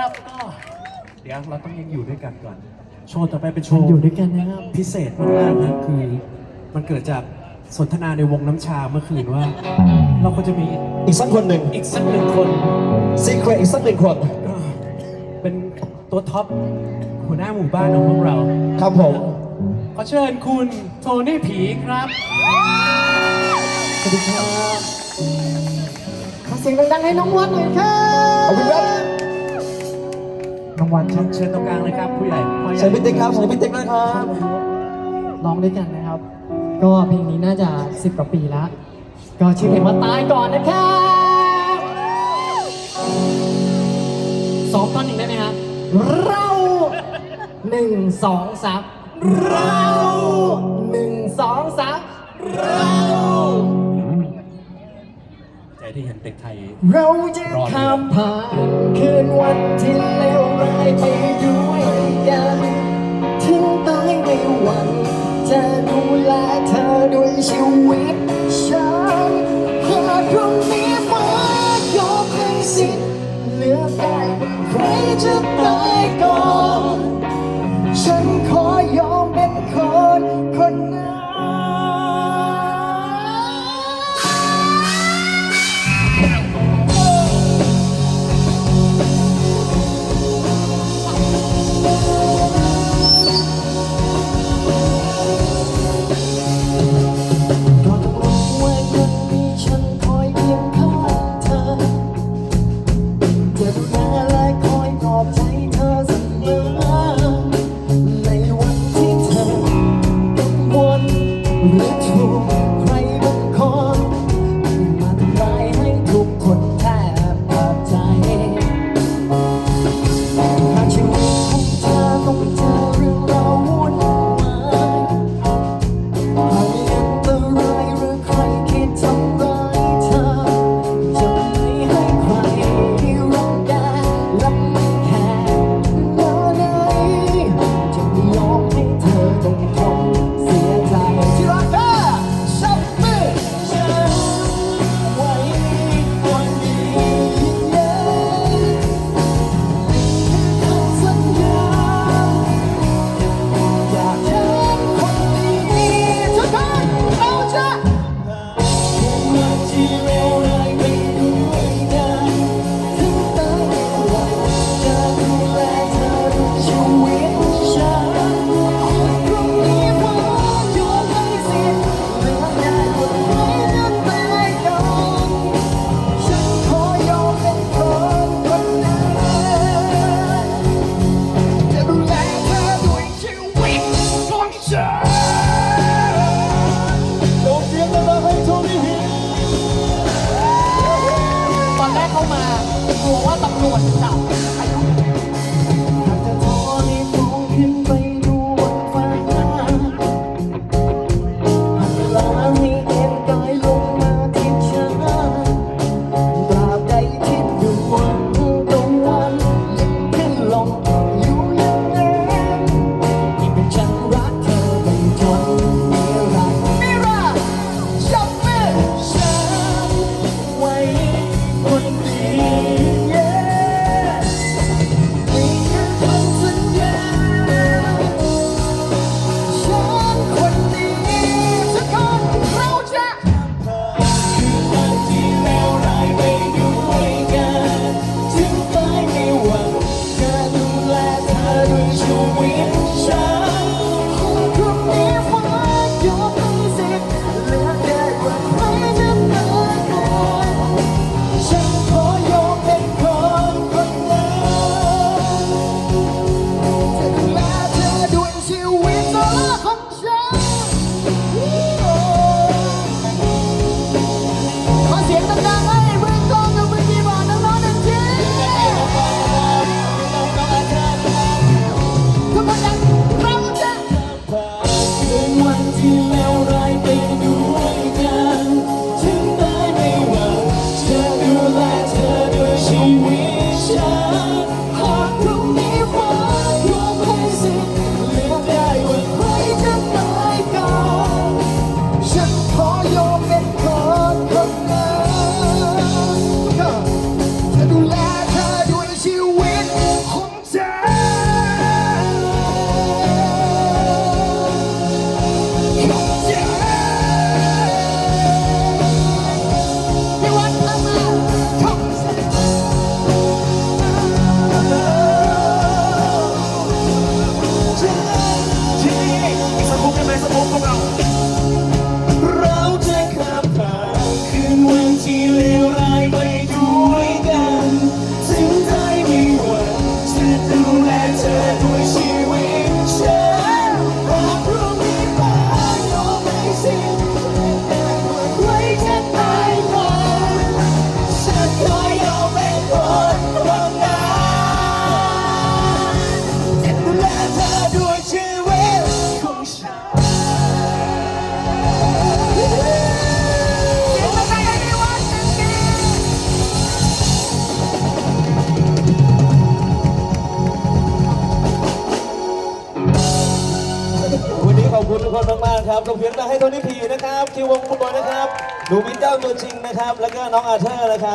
ครับก็เดี๋ยวเราต้องยังอยู่ด้วยกันก่อน โชว์ต่อไปเป็นโชว์อยู่ด้วยกันนะครับพิเศษมากๆนะคือมันเกิดจากสนทนาในวงน้ำชาเมื่อคืนว่า เราควรจะมีอีกสักคนหนึ่งอีกสักหนึ่งคนซีเครตอีกสักหนึ่งคนก็เป็นตัวท็อปหัวหน้าหมู่บ้านของพวกเรา ครับผมขอเชิญคุณโทนี่ผีครับสวัสดีครับ ขอเสียงดังๆให้น้องวันหน่อยครับขอบคุณครับ น้องวันครับเชิญตรงกลางเลยครับผู้ใหญ่พ่อใหญ่เชิญพี่ติ๊กครับเชิญพี่ติ๊กนะครับร้องด้วยกันนะครับ ก็เพลงนี้น่าจะสิบกว่าปีแล้ว ก็ชื่อเพลงว่าตายก่อนนะครับสองตอนหนึ่งได้ไหมครับเราหนึ่งสองสามเราหนึ่งสองสามเรา ใจที่เห็นเด็กไทย เราจะข้ามผ่านคืนวันที่เลวร้ายไปด้วยกันถึงตายในวันจะดูแลเธอด้วยชีวิตฉันหากพรุ่งนี้ฟ้ายกให้สิทธิ์เหลือได้ใครจะตายก่อน ตอนแรกเข้ามากลัวว่าตำรวจจับ คุณทุกคนมากๆครับส่งเพียงดังให้โทนี่พีนะครับคิววงคุณบอลนะครับหนูวินเจ้าตัวจริงนะครับ แล้วก็น้องอาเธอร์นะครับ